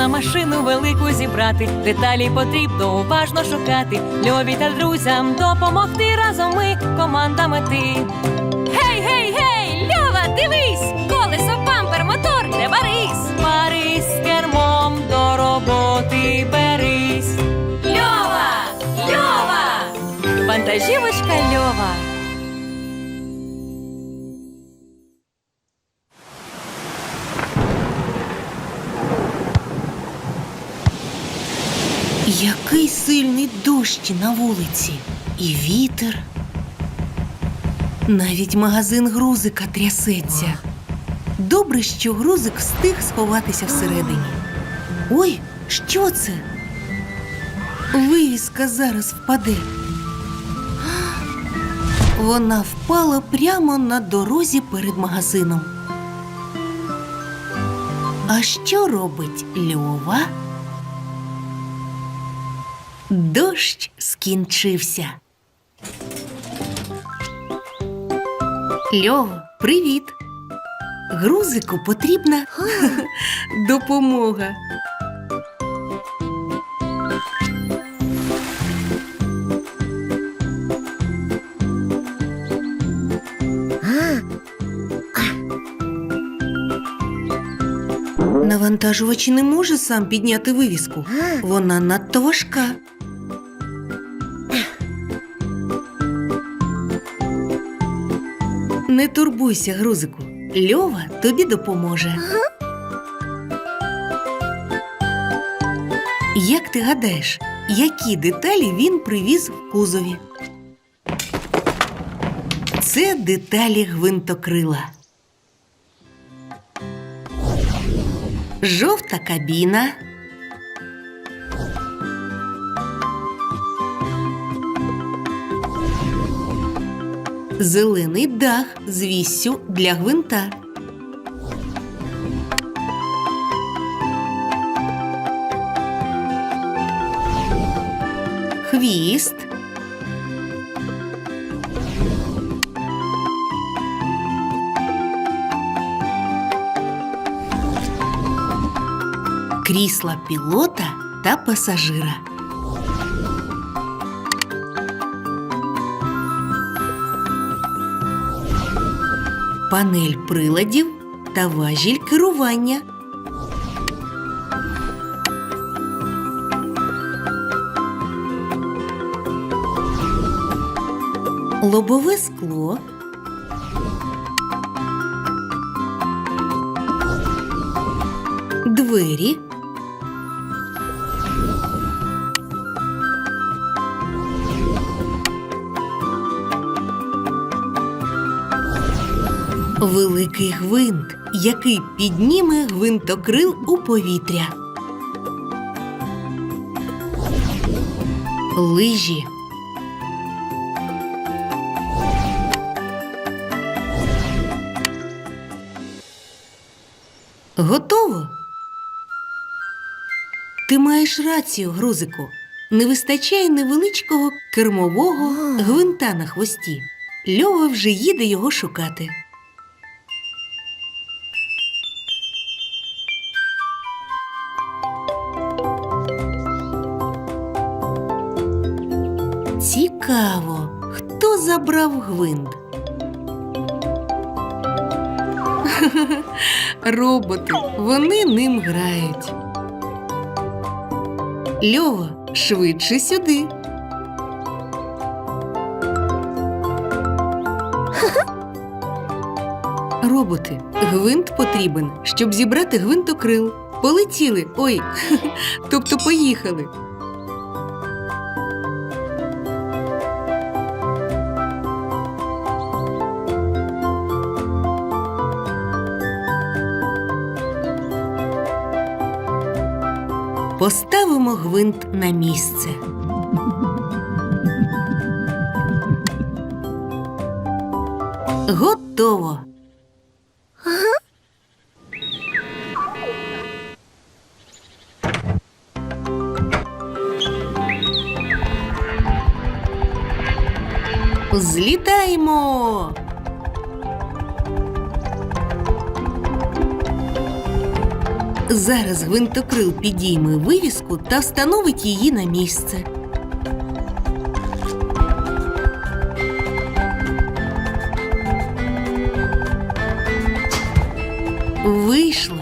на машину велику зібрати. Деталі потрібно уважно шукати. Льові та друзям допомогти разом ми команда мети. Гей, гей, гей! Льова, дивись! Колесо, бампер, мотор, не барись! Парись кермом до роботи берись. Льова! Льова! Вантажівочка Льова. Який сильний дощ на вулиці, і вітер. Навіть магазин грузика трясеться. Добре, що грузик встиг сховатися всередині. Ой, що це? Вивіска зараз впаде. Вона впала прямо на дорозі перед магазином. А що робить Льова? Дощ скінчився. Льово, привіт. Грузику потрібна допомога. Навантажувач не може сам підняти вивіску. Вона надто важка. Не турбуйся, грузику. Льова тобі допоможе. Як ти гадаєш, які деталі він привіз в кузові? Це деталі гвинтокрила. Жовта кабіна. Зелений дах з віссю для гвинта. Хвіст. Крісла пілота та пасажира. Панель приладів та важіль керування. Лобове скло. Двері. Великий гвинт, який підніме гвинтокрил у повітря. Лижі. Готово. Ти маєш рацію, грузику. Не вистачає невеличкого кермового гвинта на хвості. Льова вже їде його шукати. Забрав гвинт? Роботи, вони ним грають. Льова, швидше сюди. Роботи, гвинт потрібен, щоб зібрати гвинтокрил. Полетіли. Ой, тобто поїхали. Поставимо гвинт на місце. Готово. Злітаємо. Зараз гвинтокрил підійме вивіску та встановить її на місце. Вийшло.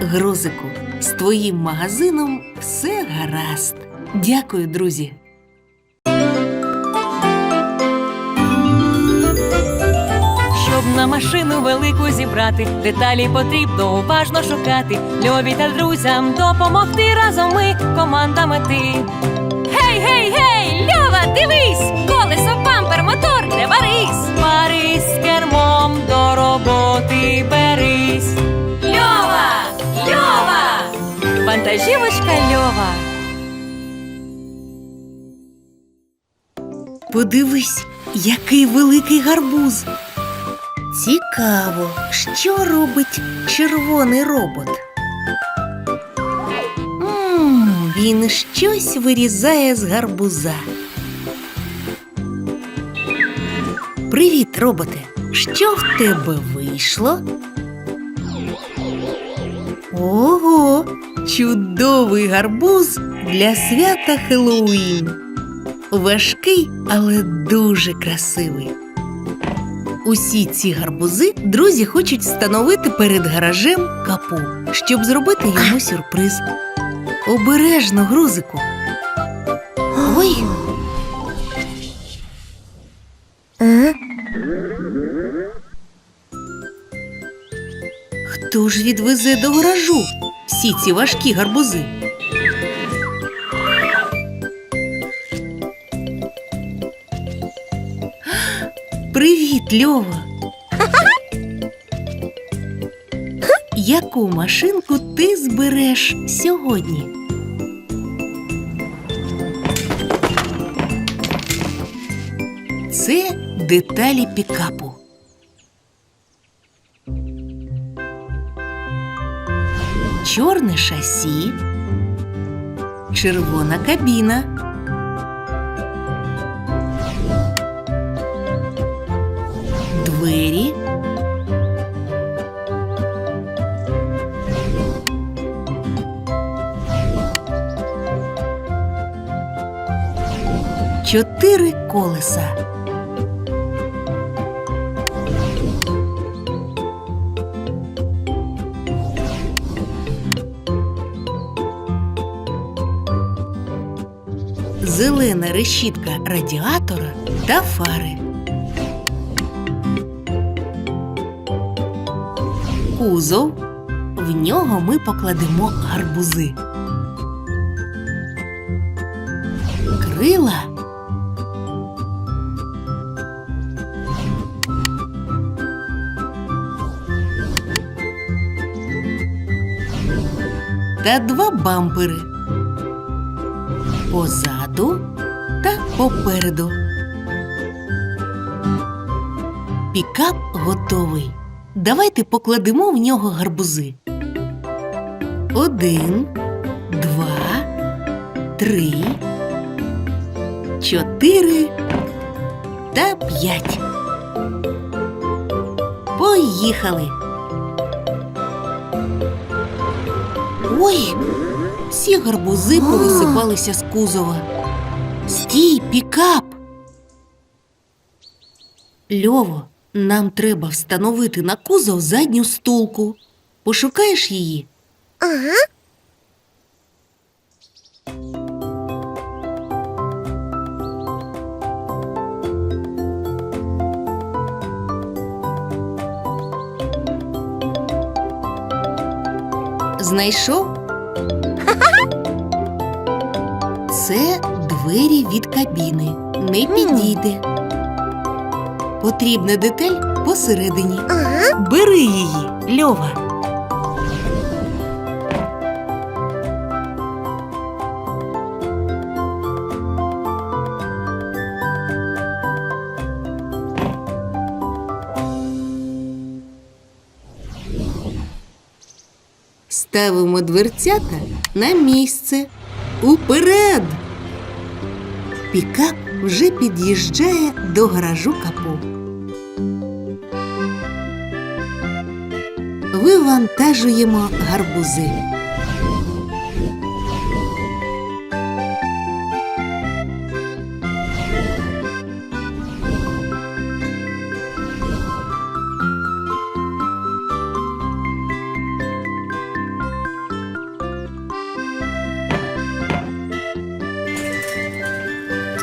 Грозику, з твоїм магазином все гаразд. Дякую, друзі. Щоб на машину велику зібрати, деталі потрібно уважно шукати. Льові та друзям допомогти разом ми команда мети. Гей, гей, гей, Льова, дивись! Колесо, бампер, мотор, не варись! Парись кермом до роботи берись. Льова! Льова! Вантажівочка Льова. Подивись, який великий гарбуз. Цікаво, що робить червоний робот. М, він щось вирізає з гарбуза. Привіт, роботе. Що в тебе вийшло? Ого, чудовий гарбуз для свята Хеллоуін. Важкий, але дуже красивий. Усі ці гарбузи друзі хочуть встановити перед гаражем капу, щоб зробити йому сюрприз. Обережно, грузику. Ой. Хто ж відвезе до гаражу всі ці важкі гарбузи? Льова. Яку машинку ти збереш сьогодні? Це деталі пікапу. Чорне шасі, червона кабіна. Чотири колеса. Зелена решітка радіатора та фари. Кузов. В нього ми покладемо гарбузи. Та два бампери. Позаду та попереду. Пікап готовий. Давайте покладемо в нього гарбузи. Один, два, три, чотири та п'ять. Поїхали. Ой, всі гарбузи повисипалися з кузова. Стій, пікап. Льово, нам треба встановити на кузов задню стулку. Пошукаєш її? Ага. Знайшов? Це двері від кабіни. Не підійде. Потрібна деталь посередині. Бери її, Льова. ставимо дверцята на місце. Уперед! Пікап вже під'їжджає до гаражу капу. Вивантажуємо гарбузи.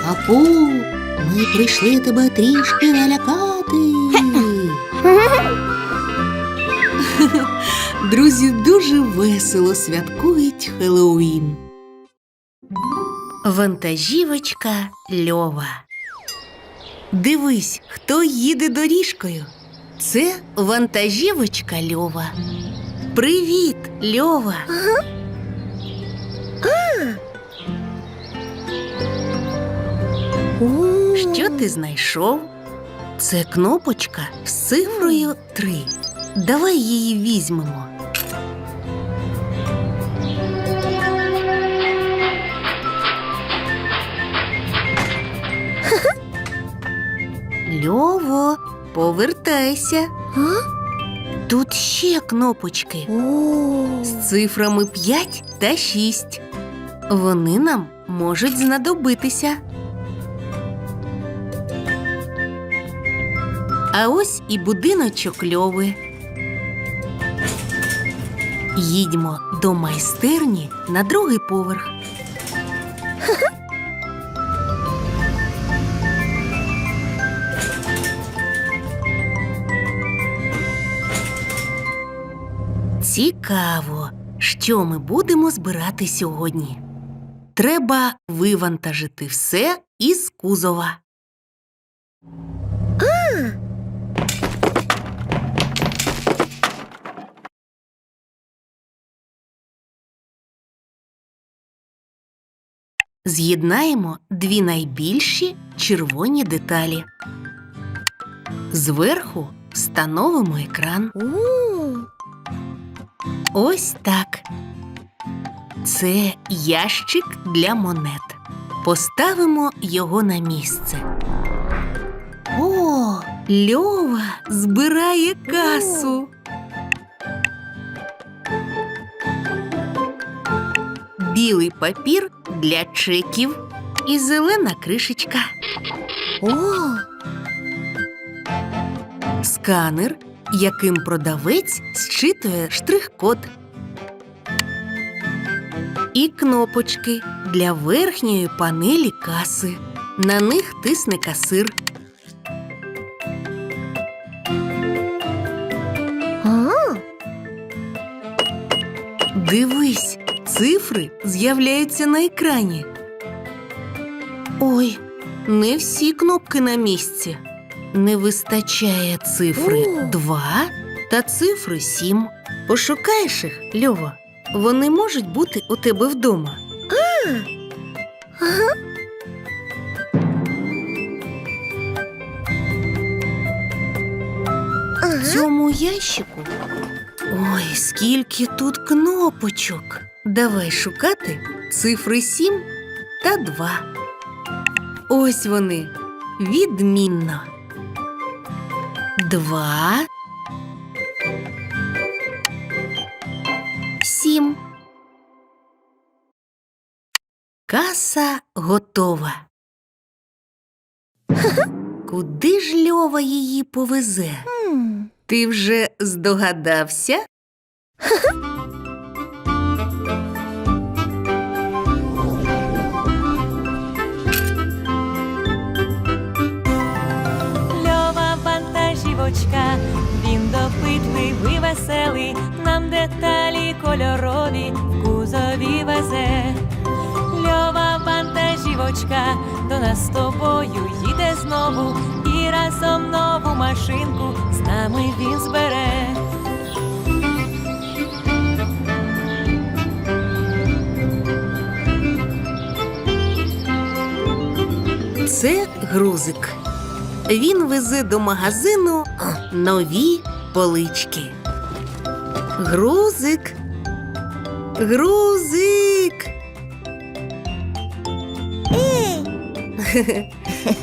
Капу, ми прийшли тебе трішки налякати. Друзі дуже весело святкують Хеллоуін. Вантажівочка Льова. Дивись, хто їде доріжкою. Це вантажівочка Льова. Привіт, Льова. Що ти знайшов? Це кнопочка з цифрою 3. Давай її візьмемо. Льово, повертайся. Тут ще кнопочки з цифрами 5 та 6. Вони нам можуть знадобитися. А ось і будиночок льови. Їдьмо до майстерні на другий поверх. Цікаво, що ми будемо збирати сьогодні. Треба вивантажити все із кузова. З'єднаємо дві найбільші червоні деталі. Зверху встановимо екран. Ось так. Це ящик для монет. Поставимо його на місце. О, Льова збирає касу. Папір для чеків і зелена кришечка. О! Сканер, яким продавець зчитує штрих-код. І кнопочки для верхньої панелі каси. На них тисне касир. Цифри з'являються на екрані. Ой, не всі кнопки на місці. Не вистачає цифри О. 2 та цифри 7. Пошукаєш їх, Льово. Вони можуть бути у тебе вдома. В цьому ящику. Ой, скільки тут кнопочок. Давай шукати цифри 7 та 2. Ось вони. Відмінно. Два. Сім. Каса готова. Куди ж Льова її повезе? Ти вже здогадався? веселий, нам деталі кольорові в кузові везе. Льова вантажівочка, до нас з тобою їде знову, і разом нову машинку з нами він збере. Це грузик. Він везе до магазину нові полички. Грузик. Грузик.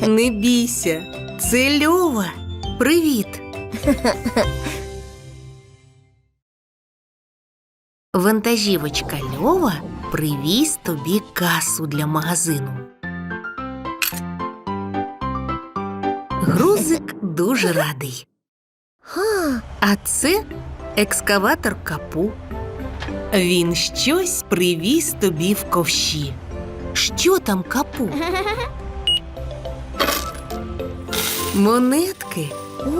Не бійся. Це Льова. Привіт. Вантажівочка Льова привіз тобі касу для магазину. Грузик дуже радий. А це екскаватор капу. Він щось привіз тобі в ковші. Що там капу? Монетки.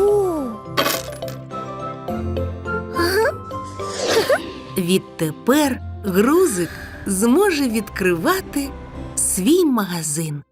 Відтепер грузик зможе відкривати свій магазин.